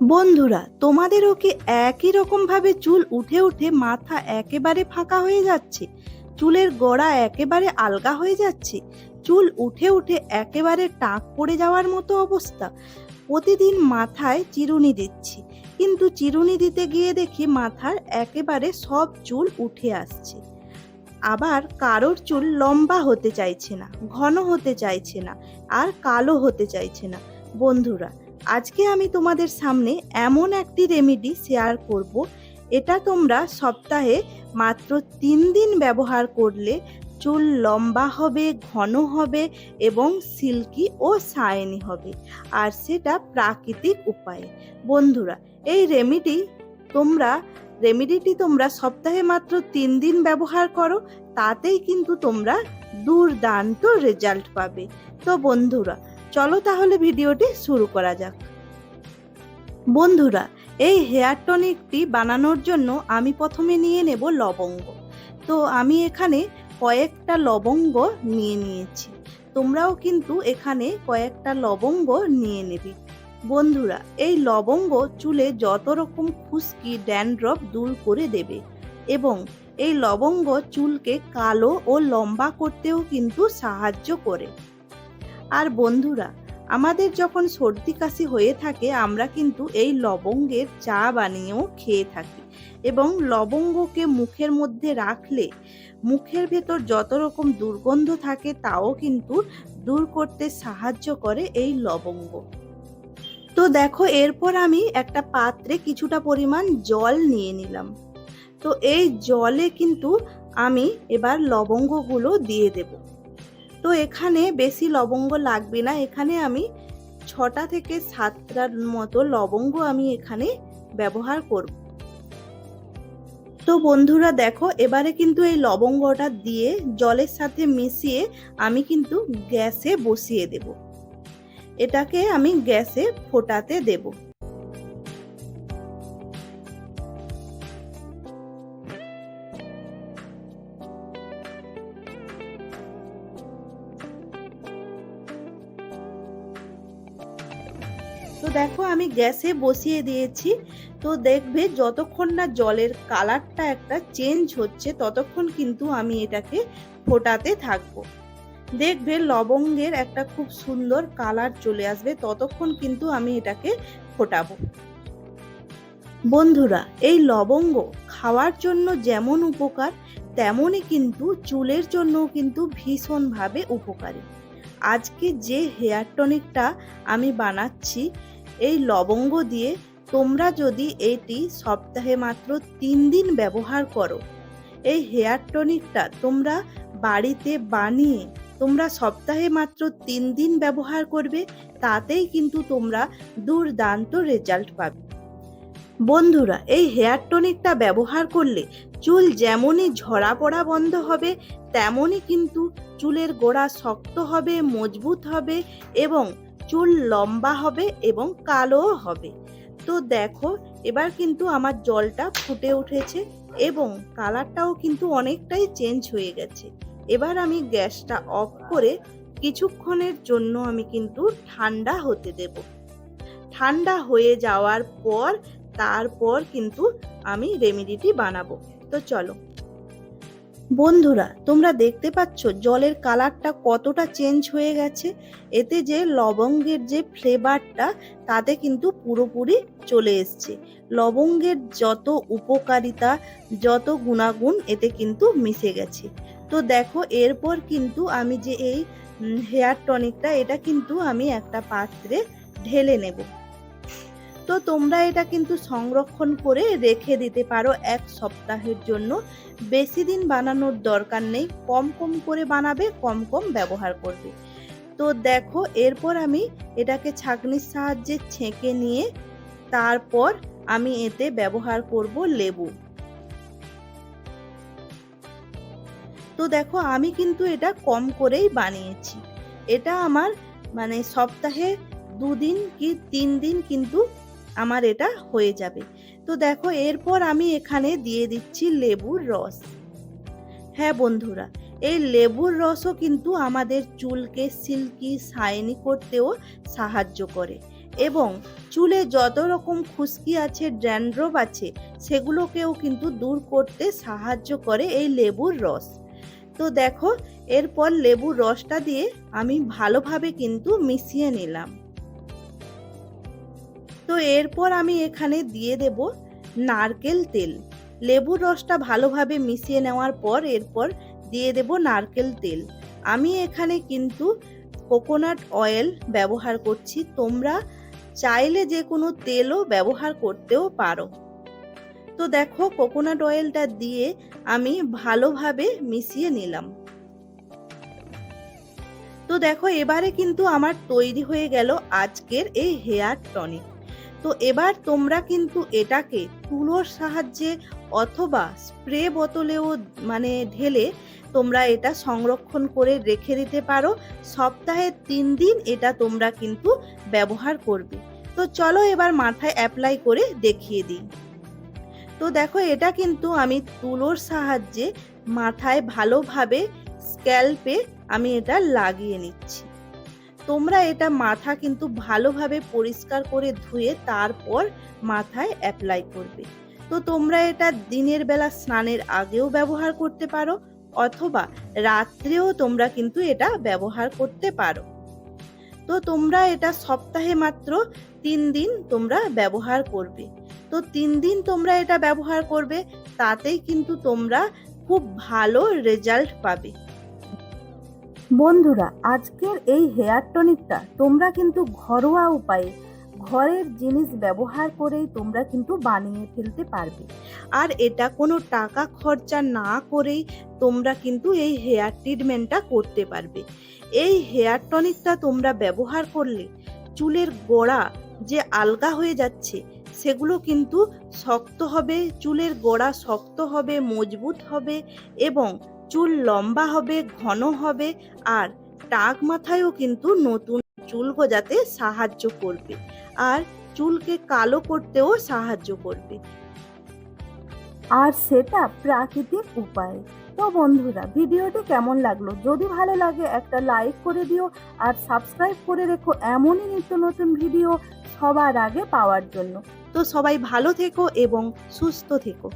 বন্ধুরা, তোমাদেরও কি একই রকম ভাবে চুল উঠে উঠে মাথা একেবারে ফাঁকা হয়ে যাচ্ছে? চুলের গোড়া একেবারে আলগা হয়ে যাচ্ছে? চুল উঠে উঠে একেবারে টাক পড়ে যাওয়ার মতো অবস্থা? প্রতিদিন মাথায় চিরুনি দিচ্ছি, কিন্তু চিরুনি দিতে গিয়ে দেখি মাথার একেবারে সব চুল উঠে আসছে। আবার কারোর চুল লম্বা হতে চাইছে না, ঘন হতে চাইছে না, আর কালো হতে চাইছে না। বন্ধুরা আজকে আমি তোমাদের সামনে এমন একটি রেমেডি শেয়ার করব। এটা তোমরা সপ্তাহে মাত্র তিন দিন ব্যবহার করলে চুল লম্বা হবে, ঘন হবে এবং সিল্কি ও শাইনি হবে। আর সেটা প্রাকৃতিক উপায়ে। বন্ধুরা, এই রেমেডি তোমরা রেমেডিটি তোমরা সপ্তাহে মাত্র তিন দিন ব্যবহার করো, তাতেই কিন্তু তোমরা দুর্দান্ত রেজাল্ট পাবে। তো বন্ধুরা চলো তাহলে ভিডিওটি শুরু করা যাক। বন্ধুরা, এই হেয়ার টনিকটি বানানোর জন্য আমি প্রথমে নিয়ে নেব লবঙ্গ। তো আমি এখানে কয়েকটা লবঙ্গ নিয়ে নিয়েছি। তোমরাও কিন্তু এখানে কয়েকটা লবঙ্গ নিয়ে নেবে। বন্ধুরা, এই লবঙ্গ চুলে যত রকম খুশকি, ড্যান্ড্রফ দূর করে দেবে এবং এই লবঙ্গ চুলকে কালো ও লম্বা করতেও কিন্তু সাহায্য করে। আর বন্ধুরা, আমাদের যখন সর্দি কাশি হয়ে থাকে, আমরা কিন্তু এই লবঙ্গের চা বানিয়েও খেয়ে থাকি এবং লবঙ্গকে মুখের মধ্যে রাখলে মুখের ভেতর যত রকম দুর্গন্ধ থাকে, তাও কিন্তু দূর করতে সাহায্য করে এই লবঙ্গ। তো দেখো, এরপর আমি একটা পাত্রে কিছুটা পরিমাণ জল নিয়ে নিলাম। তো এই জলে কিন্তু আমি এবার লবঙ্গগুলো দিয়ে দেবো। তো এখানে বেশি লবঙ্গ লাগবে না। এখানে আমি ছটা থেকে সাতটার মতো লবঙ্গ আমি এখানে ব্যবহার করব। তো বন্ধুরা দেখো, এবারে কিন্তু এই লবঙ্গটা দিয়ে জলের সাথে মিশিয়ে আমি কিন্তু গ্যাসে বসিয়ে দেব। এটাকে আমি গ্যাসে ফোটাতে দেবো। তো দেখো আমি গ্যাসে বসিয়ে দিয়েছি। তো দেখবে যতক্ষণ না জলের কালারটা একটা চেঞ্জ হচ্ছে, ততক্ষণ কিন্তু আমি এটাকে ফোটাতে থাকব। দেখবে লবঙ্গের একটা খুব সুন্দর কালার চলে আসবে, ততক্ষণ কিন্তু আমি এটাকে ফোটাবো। বন্ধুরা, এই লবঙ্গ খাওয়ার জন্য যেমন উপকার, তেমনই কিন্তু চুলের জন্য কিন্তু ভীষণভাবে উপকারী। আজকে যে হেয়ার টনিকটা আমি বানাচ্ছি এই লবঙ্গ দিয়ে তোমরা যদি এটি সপ্তাহে মাত্র তিন দিন ব্যবহার করো, এই হেয়ার টনিকটা তোমরা বাড়িতে বানিয়ে তোমরা সপ্তাহে মাত্র তিন দিন ব্যবহার করবে, তাতেই কিন্তু তোমরা দুর্দান্ত রেজাল্ট পাবে। বন্ধুরা, এই হেয়ার টনিকটা ব্যবহার করলে চুল যেমনই ঝরা পড়া বন্ধ হবে, তেমনই কিন্তু চুলের গোড়া শক্ত হবে, মজবুত হবে এবং চুল লম্বা হবে এবং কালোও হবে। তো দেখো, এবার কিন্তু আমার জলটা ফুটে উঠেছে এবং কালারটাও কিন্তু অনেকটাই চেঞ্জ হয়ে গেছে। এবার আমি গ্যাসটা অফ করে কিছুক্ষণের জন্য আমি কিন্তু ঠান্ডা হতে দেব। ঠান্ডা হয়ে যাওয়ার পর, তারপর কিন্তু আমি রেমেডিটি বানাবো। তো চলো। বন্ধুরা, তোমরা দেখতে পাচ্ছ জলের কালারটা কতটা চেঞ্জ হয়ে গেছে। এতে যে লবঙ্গের যে ফ্লেভারটা, তাতে কিন্তু পুরোপুরি চলে এসছে। লবঙ্গের যত উপকারিতা, যত গুণাগুণ এতে কিন্তু মিশে গেছে। তো দেখো, এরপর কিন্তু আমি যে এই হেয়ার টনিকটা, এটা কিন্তু আমি একটা পাত্রে ঢেলে নেব। তো তোমরা এটা কিন্তু সংরক্ষণ করে রেখে দিতে পারো এক সপ্তাহের জন্য। বেশি দিন বানানোর দরকার নেই, কম কম করে বানাবে, কম কম ব্যবহার করবে। তো দেখো, এরপর আমি এটাকে ছাঁকনির সাহায্যে ছেঁকে নিয়ে তারপর আমি এতে ব্যবহার করব লেবু। তো দেখো, আমি কিন্তু এটা কম করেই বানিয়েছি। এটা আমার মানে সপ্তাহে দুদিন কি তিন দিন কিন্তু আমার এটা হয়ে যাবে। তো দেখো, এরপর আমি এখানে দিয়ে দিচ্ছি লেবুর রস। হ্যাঁ বন্ধুরা, এই লেবুর রসও কিন্তু আমাদের চুলকে সিল্কি শাইনি করতেও সাহায্য করে। এবং চুলে যত রকম খুশকি আছে, ড্যান্ড্রফ আছে, সেগুলোকেও কিন্তু দূর করতে সাহায্য করে এই লেবুর রস। তো দেখো, এরপর লেবুর রসটা দিয়ে আমি ভালোভাবে কিন্তু মিশিয়ে নিলাম। তো এরপর আমি এখানে দিয়ে দেব নারকেল তেল। লেবুর রসটা ভালোভাবে মিশিয়ে নেওয়ার পর এরপর দিয়ে দেব নারকেল তেল। আমি এখানে কিন্তু কোকোনাট অয়েল ব্যবহার করছি। তোমরা চাইলে যে কোনো তেলও ব্যবহার করতেও পারো। তো দেখো, কোকোনাট অয়েলটা দিয়ে আমি ভালোভাবে মিশিয়ে নিলাম। তো দেখো, এবারে কিন্তু আমার তৈরি হয়ে গেল আজকের এই হেয়ার টনিক। তো এবার তোমরা কিন্তু এটাকে তুলোর সাহায্যে অথবা স্প্রে বোতলেও মানে ঢেলে তোমরা এটা সংরক্ষণ করে রেখে দিতে পারো। সপ্তাহে তিন দিন এটা তোমরা কিন্তু ব্যবহার করবে। তো চলো এবার মাথায় অ্যাপ্লাই করে দেখিয়ে দিই। তো দেখো এটা কিন্তু আমি তুলোর সাহায্যে মাথায় ভালোভাবে স্ক্যাল্পে আমি এটা লাগিয়ে নিচ্ছি। তোমরা এটা মাথা কিন্তু ভালোভাবে পরিষ্কার করে ধুয়ে তারপর মাথায় অ্যাপ্লাই করবে। তো তোমরা এটা দিনের বেলা স্নানের আগেও ব্যবহার করতে পারো, অথবা রাত্রেও তোমরা কিন্তু এটা ব্যবহার করতে পারো। তো তোমরা এটা সপ্তাহে মাত্র তিন দিন তোমরা ব্যবহার করবে। তো তিন দিন তোমরা এটা ব্যবহার করবে, তাতেই কিন্তু তোমরা খুব ভালো রেজাল্ট পাবে। বন্ধুরা, আজকের এই হেয়ার টনিকটা তোমরা কিন্তু ঘরোয়া উপায়ে ঘরের জিনিস ব্যবহার করেই তোমরা কিন্তু বানিয়ে ফেলতে পারবে। আর এটা কোনো টাকা খরচা না করেই তোমরা কিন্তু এই হেয়ার ট্রিটমেন্টটা করতে পারবে। এই হেয়ার টনিকটা তোমরা ব্যবহার করলে চুলের গোড়া যে আলগা হয়ে যাচ্ছে, সেগুলো কিন্তু শক্ত হবে, চুলের গোড়া শক্ত হবে, মজবুত হবে এবং চুল লম্বা হবে ঘন হবে আর টাক মাথায়ও কিন্তু নতুন চুল গজাতে সাহায্য করবে আর চুলকে কালো করতেও সাহায্য করবে। আর সেটা প্রাকৃতিক উপায়। তো বন্ধুরা ভিডিওটি কেমন লাগল? যদি ভালো লাগে একটা লাইক করে দিও আর সাবস্ক্রাইব করে রেখো। এমনই নিত্য নতুন ভিডিও সবার আগে পাওয়ার জন্য। তো সবাই ভালো থেকো এবং সুস্থ থেকো।